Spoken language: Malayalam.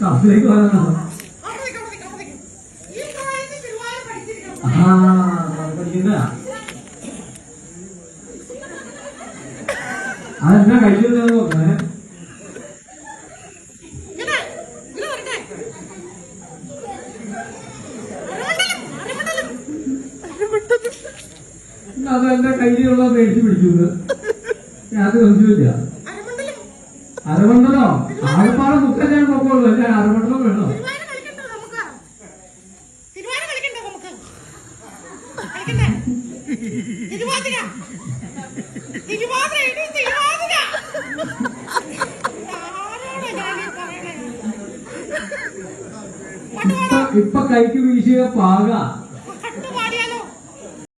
കപ്പിലേക്ക് വന്നോ ആ പഠിക്കുന്ന അതെന്നാ കഴിക്കുന്നത് നോക്കണേ അത് എന്റെ കയ്യിലുള്ള മേടിച്ച് പിടിക്കുന്നത്. യാതൊരു സംശയമില്ല അരമണ്ഡലോ. ആകപ്പാടെ മുക്ക ഞാൻ നോക്കുള്ളൂ. അല്ലെ അരമണ്ഡലം വേണോ? ഇപ്പൊ കൈക്ക് വീശിയ പാക.